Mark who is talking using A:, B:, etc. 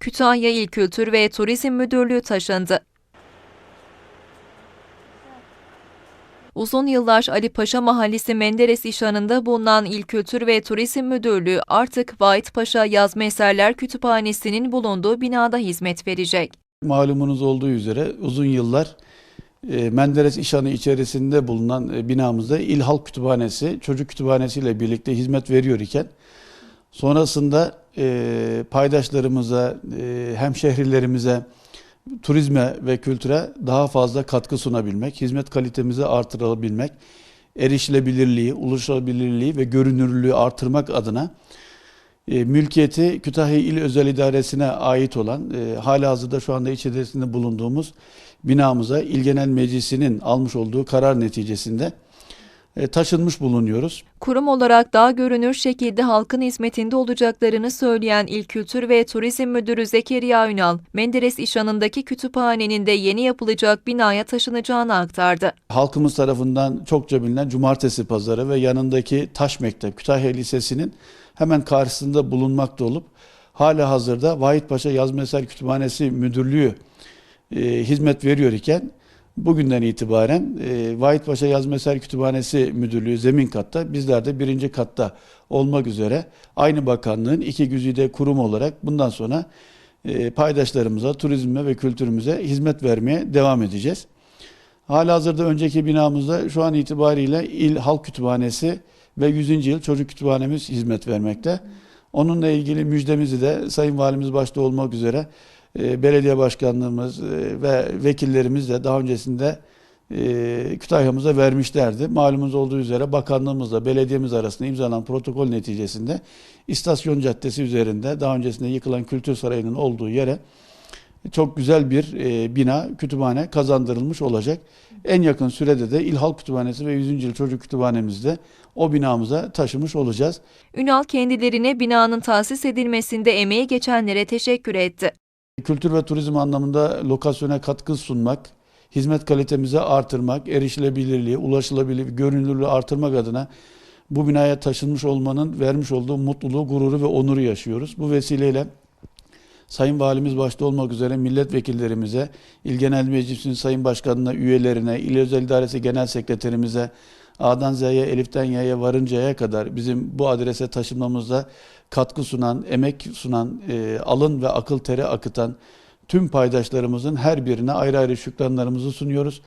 A: Kütahya İl Kültür ve Turizm Müdürlüğü taşındı. Uzun yıllar Ali Paşa Mahallesi Menderes İşhanı'nda bulunan İl Kültür ve Turizm Müdürlüğü artık Vahit Paşa Yazma Eserler Kütüphanesi'nin bulunduğu binada hizmet verecek.
B: Malumunuz olduğu üzere uzun yıllar e, Menderes İşhanı içerisinde bulunan e, binamızda İl Halk Kütüphanesi, Çocuk Kütüphanesi ile birlikte hizmet veriyor iken sonrasında e, paydaşlarımıza, e, hemşehrilerimize, turizme ve kültüre daha fazla katkı sunabilmek, hizmet kalitemizi artırabilmek, erişilebilirliği, ulaşılabilirliği ve görünürlüğü artırmak adına e, mülkiyeti Kütahya İl Özel İdaresi'ne ait olan e, halihazırda şu anda içerisinde bulunduğumuz binamıza İl Genel Meclisi'nin almış olduğu karar neticesinde taşınmış bulunuyoruz.
A: Kurum olarak daha görünür şekilde halkın hizmetinde olacaklarını söyleyen İl Kültür ve Turizm Müdürü Zekeriya Ünal, Menderes İşhanı'ndaki kütüphanenin de yeni yapılacak binaya taşınacağını aktardı.
B: Halkımız tarafından çokça bilinen Cumartesi Pazarı ve yanındaki Taş Mektep Kütahya Lisesi'nin hemen karşısında bulunmakta olup hala hazırda Vahit Paşa Yazma Eser Kütüphanesi Müdürlüğü e, hizmet veriyor iken bugünden itibaren e, Vahit Paşa Yazma Eser Kütüphanesi Müdürlüğü zemin katta bizler de birinci katta olmak üzere aynı bakanlığın iki güzide kurum olarak bundan sonra e, paydaşlarımıza, turizme ve kültürümüze hizmet vermeye devam edeceğiz. Halihazırda önceki binamızda şu an itibariyle İl Halk Kütüphanesi ve 100. Yıl Çocuk Kütüphanemiz hizmet vermekte. Onunla ilgili müjdemizi de Sayın Valimiz başta olmak üzere belediye başkanlığımız e, ve vekillerimiz de daha öncesinde e, Kütahya'mıza vermişlerdi. Malumunuz olduğu üzere bakanlığımızla belediyemiz arasında imzalanan protokol neticesinde İstasyon Caddesi üzerinde daha öncesinde yıkılan Kültür Sarayı'nın olduğu yere çok güzel bir e, bina, kütüphane kazandırılmış olacak. En yakın sürede de İl Halk Kütüphanesi ve 100. Yıl Çocuk Kütüphanemizde o binamıza taşımış olacağız.
A: Ünal kendilerine binanın tahsis edilmesinde emeği geçenlere teşekkür etti.
B: Kültür ve turizm anlamında lokasyona katkı sunmak, hizmet kalitemizi artırmak, erişilebilirliği, ulaşılabilirliği, görünürlüğü artırmak adına bu binaya taşınmış olmanın vermiş olduğu mutluluğu, gururu ve onuru yaşıyoruz. Bu vesileyle Sayın Valimiz başta olmak üzere milletvekillerimize, İl Genel Meclisi'nin Sayın Başkanına, üyelerine, İl Özel İdaresi Genel Sekreterimize, A'dan Z'ye, Elif'ten Y'ye varıncaya kadar bizim bu adrese taşınmamıza katkı sunan, emek sunan, e, alın ve akıl teri akıtan tüm paydaşlarımızın her birine ayrı ayrı şükranlarımızı sunuyoruz.